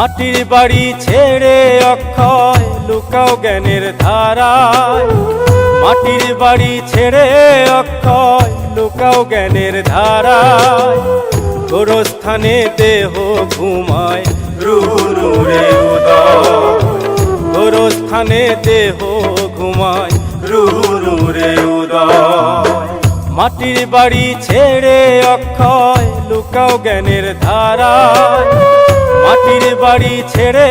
মাটির বাড়ি ছেড়ে অক্ষয়, লুকাও জ্ঞানের ধারায়। মাটির বাড়ি ছেড়ে অক্ষয়, লুকাও জ্ঞানের ধারায়। গোরস্থানে দেহ ঘুমায় রুহুরে উদয়। গোরস্থানে দেহ ঘুমায় রুহুরে উদয়। মাটির বাড়ি ছেড়ে অক্ষয়, লুকাও জ্ঞানের ধারায়। মাটির বাড়ি ছেড়ে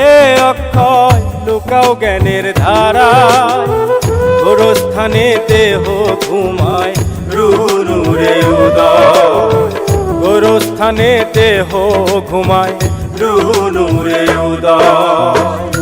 অক্ষয়, লুকাও জ্ঞানের ধারা। ধারায় গোরস্থানে দেহ ঘুমায় রুহুরে উদয়। স্থানে দেহ ঘুমায় রুহুরে উদয়।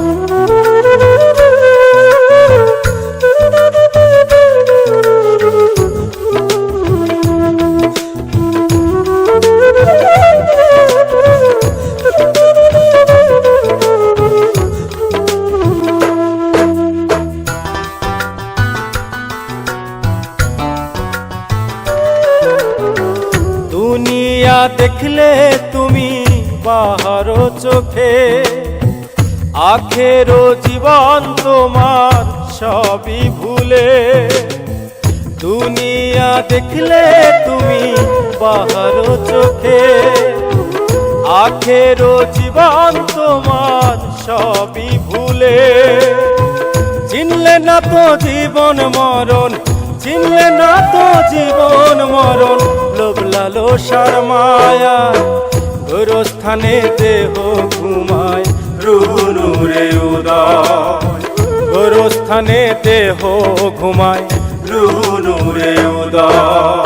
দেখলে তুমি বাহার চোখে। আখেরো জীবন তোমার সবই ভুলে। দুনিয়া দেখলে তুমি বাহার চোখে। আখেরো জীবন তোমার সবই ভুলে। চিনলে না তো জীবন মরণ চিনলে না তো জীবন মরণ, লোভ লালো মায়া। গোরস্থানে দেহ ঘুমায় রুনুরে উদয়। গোরস্থানে দেহ ঘুমায় রুনুরে উদয়।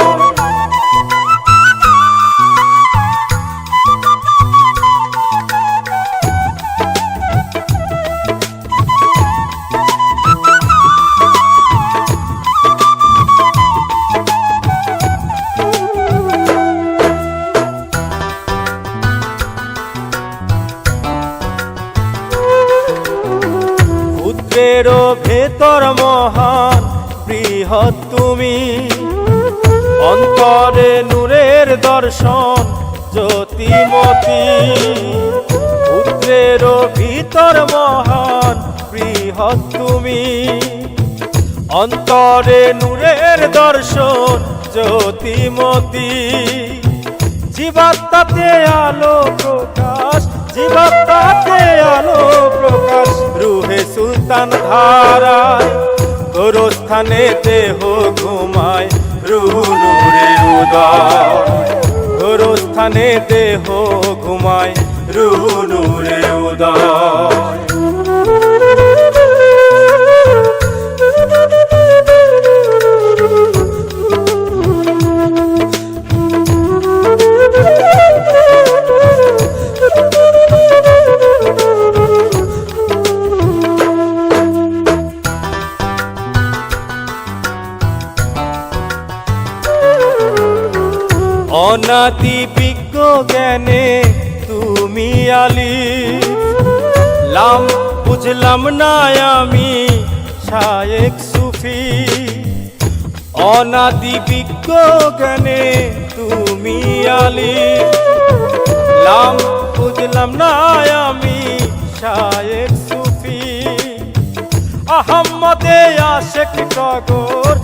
ভেতর মহান, বৃহৎ তুমি। অন্তরে নূরের দর্শন, জ্যোতিমতি। ক্ষুদ্রেরও ভিতর মহান, বৃহৎ তুমি। অন্তরে নূরের দর্শন, জ্যোতিমতি। জীবাত্মাতে আলো প্রকাশ, জীবাত্মাতে আলো প্রকাশ। সুলতান ধারায় গোরস্থানে দেহ ঘুমায় রুনুরে উদয় তোর স্থানে দেহ ঘুমায় রুনুরে নূরে উদয় অনাদি বিজ্ঞ জ্ঞানে তুমি আলি। লাম, বুঝলাম না আমি শায়েক সুফি। অনাদি বিজ্ঞ জ্ঞানে তুমি আলি। লাম, বুঝলাম না আমি শায়েক সুফি। আহম্মদে আশেক টগর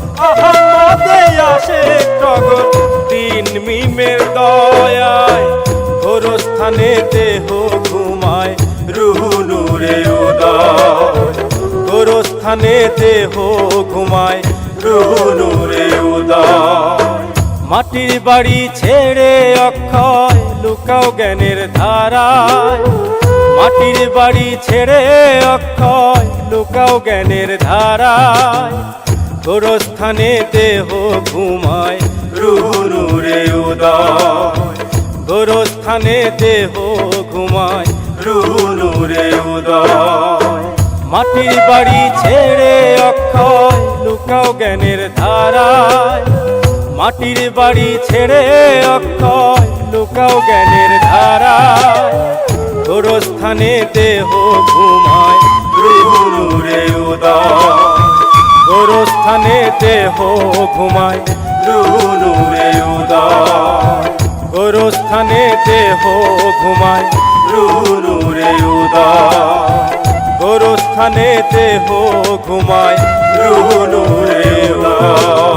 দিন মিমের দয়ায়। গোরস্থানে দেহ ঘুমায় রুহু নূরে উদয়। গোরস্থানে দেহ ঘুমায় রুহু নূরে উদয়। মাটির বাড়ি ছেড়ে অক্ষয়, লুকাও জ্ঞানের ধারায়। মাটির বাড়ি ছেড়ে অক্ষয়, লুকাও জ্ঞানের ধারায়। গোরস্থানে দেহ ঘুমায় রুহুরে উদয়। গোরস্থানে দেহ ঘুমায় রুহুরে উদয়। মাটির বাড়ি ছেড়ে অক্ষয়, লুকাও জ্ঞানের ধারায়। মাটির বাড়ি ছেড়ে অক্ষয়, লুকাও জ্ঞানের ধারায়। গোরস্থানে দেহ ঘুমায় রুহুরে উদয়। গোরস্থানে দেহ ঘুমায়। রুহুরে উদয় গোরস্থানে দেহ ঘুমায়। রুনুরে উদয় গোরস্থানে দেহ ঘুমায়। রুনুরে উদয়